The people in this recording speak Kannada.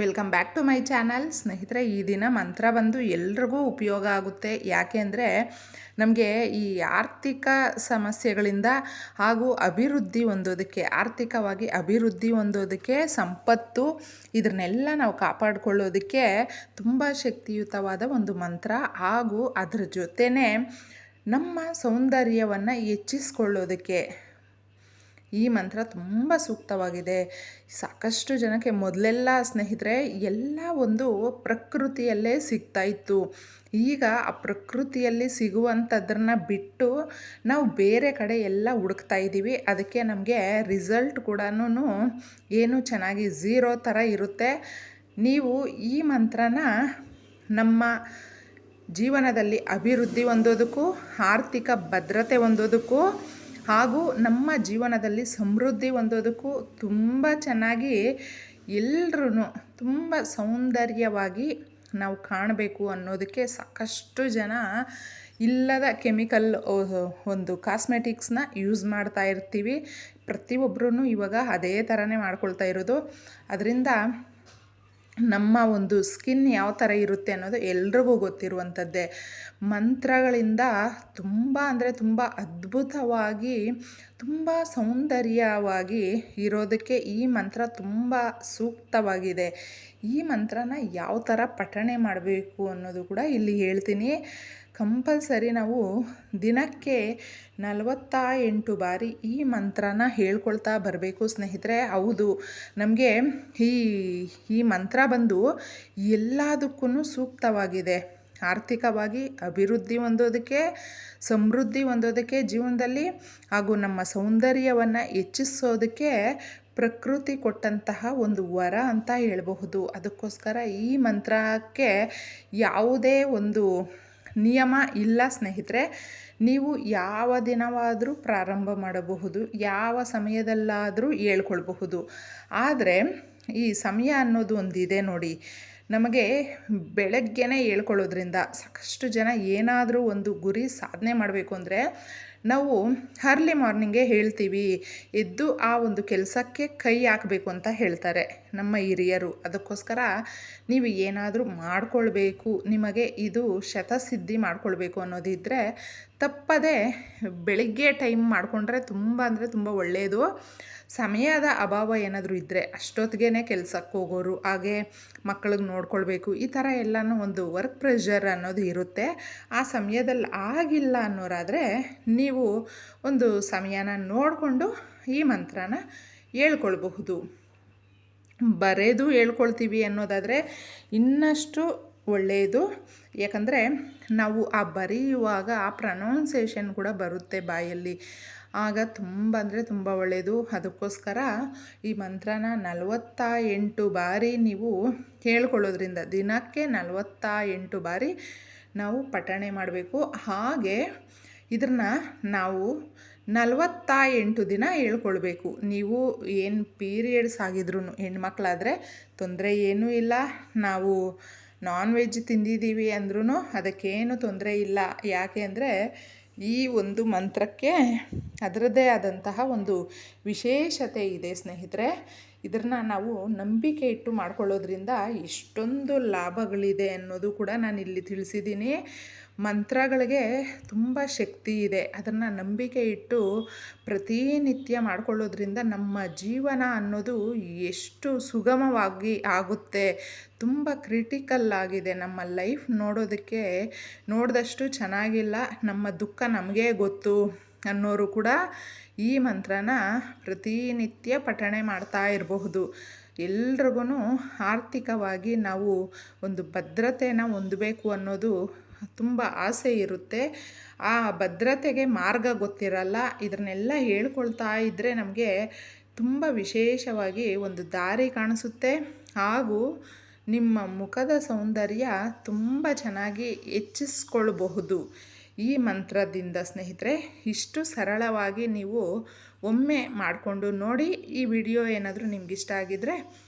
Welcome back to my channel. ಸ್ನೇಹಿತರೆ, ಈ ದಿನ ಮಂತ್ರ ಬಂದು ಎಲ್ರಿಗೂ ಉಪಯೋಗ ಆಗುತ್ತೆ. ಯಾಕೆ ಅಂದರೆ, ನಮಗೆ ಈ ಆರ್ಥಿಕ ಸಮಸ್ಯೆಗಳಿಂದ ಹಾಗೂ ಅಭಿವೃದ್ಧಿ ಹೊಂದೋದಕ್ಕೆ, ಆರ್ಥಿಕವಾಗಿ ಅಭಿವೃದ್ಧಿ ಹೊಂದೋದಕ್ಕೆ, ಸಂಪತ್ತು ಇದನ್ನೆಲ್ಲ ನಾವು ಕಾಪಾಡಿಕೊಳ್ಳೋದಕ್ಕೆ ತುಂಬ ಶಕ್ತಿಯುತವಾದ ಒಂದು ಮಂತ್ರ. ಹಾಗೂ ಅದರ ಜೊತೆನೇ ನಮ್ಮ ಸೌಂದರ್ಯವನ್ನು ಹೆಚ್ಚಿಸ್ಕೊಳ್ಳೋದಕ್ಕೆ ಈ ಮಂತ್ರ ತುಂಬ ಸೂಕ್ತವಾಗಿದೆ. ಸಾಕಷ್ಟು ಜನಕ್ಕೆ ಮೊದಲೆಲ್ಲ ಸ್ನೇಹಿತರೆ ಎಲ್ಲ ಒಂದು ಪ್ರಕೃತಿಯಲ್ಲೇ ಸಿಗ್ತಾ ಇತ್ತು. ಈಗ ಆ ಪ್ರಕೃತಿಯಲ್ಲಿ ಸಿಗುವಂಥದ್ರನ್ನ ಬಿಟ್ಟು ನಾವು ಬೇರೆ ಕಡೆ ಎಲ್ಲ ಹುಡುಕ್ತಾ ಇದ್ದೀವಿ. ಅದಕ್ಕೆ ನಮಗೆ ರಿಸಲ್ಟ್ ಕೂಡ ಏನು ಚೆನ್ನಾಗಿ ಝೀರೋ ಥರ ಇರುತ್ತೆ. ನೀವು ಈ ಮಂತ್ರನ ನಮ್ಮ ಜೀವನದಲ್ಲಿ ಅಭಿವೃದ್ಧಿ ಹೊಂದೋದಕ್ಕೂ, ಆರ್ಥಿಕ ಭದ್ರತೆ ಹೊಂದೋದಕ್ಕೂ ಹಾಗೂ ನಮ್ಮ ಜೀವನದಲ್ಲಿ ಸಮೃದ್ಧಿ ಹೊಂದೋದಕ್ಕೂ ತುಂಬ ಚೆನ್ನಾಗಿ ಎಲ್ಲರೂ ತುಂಬ ಸೌಂದರ್ಯವಾಗಿ ನಾವು ಕಾಣಬೇಕು ಅನ್ನೋದಕ್ಕೆ ಸಾಕಷ್ಟು ಜನ ಇಲ್ಲದ ಕೆಮಿಕಲ್ ಒಂದು ಕಾಸ್ಮೆಟಿಕ್ಸ್ನ ಯೂಸ್ ಮಾಡ್ತಾ ಇರ್ತೀವಿ. ಪ್ರತಿಯೊಬ್ಬರೂ ಇವಾಗ ಅದೇ ಥರನೇ ಮಾಡ್ಕೊಳ್ತಾ ಇರೋದು. ಅದರಿಂದ ನಮ್ಮ ಒಂದು ಸ್ಕಿನ್ ಯಾವ ಥರ ಇರುತ್ತೆ ಅನ್ನೋದು ಎಲ್ರಿಗೂ ಗೊತ್ತಿರುವಂಥದ್ದೇ. ಮಂತ್ರಗಳಿಂದ ತುಂಬ ಅಂದರೆ ತುಂಬ ಅದ್ಭುತವಾಗಿ ತುಂಬ ಸೌಂದರ್ಯವಾಗಿ ಇರೋದಕ್ಕೆ ಈ ಮಂತ್ರ ತುಂಬ ಸೂಕ್ತವಾಗಿದೆ. ಈ ಮಂತ್ರನ ಯಾವ ಥರ ಪಠಣೆ ಮಾಡಬೇಕು ಅನ್ನೋದು ಕೂಡ ಇಲ್ಲಿ ಹೇಳ್ತೀನಿ. ಕಂಪಲ್ಸರಿ ನಾವು ದಿನಕ್ಕೆ ನಲವತ್ತ ಎಂಟು ಬಾರಿ ಈ ಮಂತ್ರನ ಹೇಳ್ಕೊಳ್ತಾ ಬರಬೇಕು ಸ್ನೇಹಿತರೆ. ಹೌದು, ನಮಗೆ ಈ ಈ ಮಂತ್ರ ಬಂದು ಎಲ್ಲದಕ್ಕೂ ಸೂಕ್ತವಾಗಿದೆ. ಆರ್ಥಿಕವಾಗಿ ಅಭಿವೃದ್ಧಿ ಹೊಂದೋದಕ್ಕೆ, ಸಮೃದ್ಧಿ ಹೊಂದೋದಕ್ಕೆ ಜೀವನದಲ್ಲಿ ಹಾಗೂ ನಮ್ಮ ಸೌಂದರ್ಯವನ್ನು ಹೆಚ್ಚಿಸೋದಕ್ಕೆ ಪ್ರಕೃತಿ ಕೊಟ್ಟಂತಹ ಒಂದು ವರ ಅಂತ ಹೇಳಬಹುದು. ಅದಕ್ಕೋಸ್ಕರ ಈ ಮಂತ್ರಕ್ಕೆ ಯಾವುದೇ ಒಂದು ನಿಯಮ ಇಲ್ಲ ಸ್ನೇಹಿತರೆ. ನೀವು ಯಾವ ದಿನವಾದರೂ ಪ್ರಾರಂಭ ಮಾಡಬಹುದು, ಯಾವ ಸಮಯದಲ್ಲಾದರೂ ಹೇಳ್ಕೊಳ್ಬಹುದು. ಆದರೆ ಈ ಸಮಯ ಅನ್ನೋದು ಒಂದಿದೆ ನೋಡಿ. ನಮಗೆ ಬೆಳಗ್ಗೆನೇ ಹೇಳ್ಕೊಳ್ಳೋದ್ರಿಂದ ಸಾಕಷ್ಟು ಜನ ಏನಾದರೂ ಒಂದು ಗುರಿ ಸಾಧನೆ ಮಾಡಬೇಕು ಅಂದರೆ ನಾವು ಅರ್ಲಿ ಮಾರ್ನಿಂಗೇ ಹೇಳ್ತೀವಿ, ಎದ್ದು ಆ ಒಂದು ಕೆಲಸಕ್ಕೆ ಕೈ ಹಾಕಬೇಕು ಅಂತ ಹೇಳ್ತಾರೆ ನಮ್ಮ ಹಿರಿಯರು. ಅದಕ್ಕೋಸ್ಕರ ನೀವು ಏನಾದರೂ ಮಾಡಿಕೊಳ್ಬೇಕು, ನಿಮಗೆ ಇದು ಶತಸಿದ್ಧಿ ಮಾಡಿಕೊಳ್ಬೇಕು ಅನ್ನೋದಿದ್ದರೆ ತಪ್ಪದೆ ಬೆಳಿಗ್ಗೆ ಟೈಮ್ ಮಾಡಿಕೊಂಡ್ರೆ ತುಂಬ ಅಂದರೆ ತುಂಬ ಒಳ್ಳೆಯದು ಸಮಯದ ಅಭಾವ ಏನಾದರೂ ಇದ್ದರೆ ಅಷ್ಟೊತ್ತಿಗೆ ಕೆಲಸಕ್ಕೆ ಹೋಗೋರು, ಹಾಗೆ ಮಕ್ಕಳಿಗೆ ನೋಡ್ಕೊಳ್ಬೇಕು, ಈ ಥರ ಎಲ್ಲನೂ ಒಂದು ವರ್ಕ್ ಪ್ರೆಷರ್ ಅನ್ನೋದು ಇರುತ್ತೆ. ಆ ಸಮಯದಲ್ಲಿ ಆಗಿಲ್ಲ ಅನ್ನೋರಾದರೆ ನೀವು ಒಂದು ಸಮಯನ ನೋಡಿಕೊಂಡು ಈ ಮಂತ್ರನ ಹೇಳ್ಕೊಳ್ಬಹುದು. ಬರೆದು ಹೇಳ್ಕೊಳ್ತೀವಿ ಅನ್ನೋದಾದರೆ ಇನ್ನಷ್ಟು ಒಳ್ಳೆಯದು ಯಾಕಂದರೆ ನಾವು ಆ ಬರೆಯುವಾಗ ಆ ಪ್ರೊನೌನ್ಸೇಷನ್ ಕೂಡ ಬರುತ್ತೆ ಬಾಯಲ್ಲಿ. ಆಗ ತುಂಬ ಅಂದರೆ ತುಂಬ ಒಳ್ಳೆಯದು ಅದಕ್ಕೋಸ್ಕರ ಈ ಮಂತ್ರನ ನಲವತ್ತ ಎಂಟು ಬಾರಿ ನೀವು ಹೇಳ್ಕೊಳ್ಳೋದ್ರಿಂದ ದಿನಕ್ಕೆ ನಲವತ್ತ ಎಂಟು ಬಾರಿ ನಾವು ಪಠಣೆ ಮಾಡಬೇಕು. ಹಾಗೆ ಇದನ್ನ ನಾವು ನಲವತ್ತ ಎಂಟು ದಿನ ಹೇಳ್ಕೊಳ್ಬೇಕು. ನೀವು ಏನು ಪೀರಿಯಡ್ಸ್ ಆಗಿದ್ರು ಹೆಣ್ಮಕ್ಳಾದರೆ ತೊಂದರೆ ಏನೂ ಇಲ್ಲ. ನಾವು ನಾನ್ ವೆಜ್ ತಿಂದಿದ್ದೀವಿ ಅಂದ್ರೂ ಅದಕ್ಕೇನು ತೊಂದರೆ ಇಲ್ಲ. ಯಾಕೆ ಅಂದರೆ ಈ ಒಂದು ಮಂತ್ರಕ್ಕೆ ಅದರದ್ದೇ ಆದಂತಹ ಒಂದು ವಿಶೇಷತೆ ಇದೆ ಸ್ನೇಹಿತರೆ. ಇದನ್ನ ನಾವು ನಂಬಿಕೆ ಇಟ್ಟು ಮಾಡ್ಕೊಳ್ಳೋದ್ರಿಂದ ಎಷ್ಟೊಂದು ಲಾಭಗಳಿದೆ ಅನ್ನೋದು ಕೂಡ ನಾನು ಇಲ್ಲಿ ತಿಳಿಸಿದ್ದೀನಿ. ಮಂತ್ರಗಳಿಗೆ ತುಂಬ ಶಕ್ತಿ ಇದೆ. ಅದನ್ನು ನಂಬಿಕೆ ಇಟ್ಟು ಪ್ರತಿನಿತ್ಯ ಮಾಡ್ಕೊಳ್ಳೋದ್ರಿಂದ ನಮ್ಮ ಜೀವನ ಅನ್ನೋದು ಎಷ್ಟು ಸುಗಮವಾಗಿ ಆಗುತ್ತೆ. ತುಂಬ ಕ್ರಿಟಿಕಲ್ ಆಗಿದೆ. ನಮ್ಮ ಲೈಫ್ ನೋಡೋದಕ್ಕೆ ನೋಡಿದಷ್ಟು ಚೆನ್ನಾಗಿಲ್ಲ. ನಮ್ಮ ದುಃಖ ನಮಗೇ ಗೊತ್ತು ಅನ್ನೋರು ಕೂಡ ಈ ಮಂತ್ರನ ಪ್ರತಿನಿತ್ಯ ಪಠಣೆ ಮಾಡ್ತಾ ಇರಬಹುದು. ಎಲ್ರಿಗೂ ಆರ್ಥಿಕವಾಗಿ ನಾವು ಒಂದು ಭದ್ರತೆನ ಹೊಂದಬೇಕು ಅನ್ನೋದು ತುಂಬ ಆಸೆ ಇರುತ್ತೆ. ಆ ಭದ್ರತೆಗೆ ಮಾರ್ಗ ಗೊತ್ತಿರಲ್ಲ. ಇದನ್ನೆಲ್ಲ ಹೇಳ್ಕೊಳ್ತಾ ಇದ್ದರೆ ನಮಗೆ ತುಂಬ ವಿಶೇಷವಾಗಿ ಒಂದು ದಾರಿ ಕಾಣಿಸುತ್ತೆ. ಹಾಗೂ ನಿಮ್ಮ ಮುಖದ ಸೌಂದರ್ಯ ತುಂಬ ಚೆನ್ನಾಗಿ ಹೆಚ್ಚಿಸ್ಕೊಳ್ಬಹುದು. ಈ ಮಂತ್ರದಿಂದ ಸ್ನೇಹಿತರೆ, ಇಷ್ಟು ಸರಳವಾಗಿ ನೀವು ಒಮ್ಮೆ ಮಾಡಿಕೊಂಡು ನೋಡಿ ಈ ವಿಡಿಯೋ ಏನಾದರೂ ನಿಮಗಿಷ್ಟ ಆಗಿದ್ದರೆ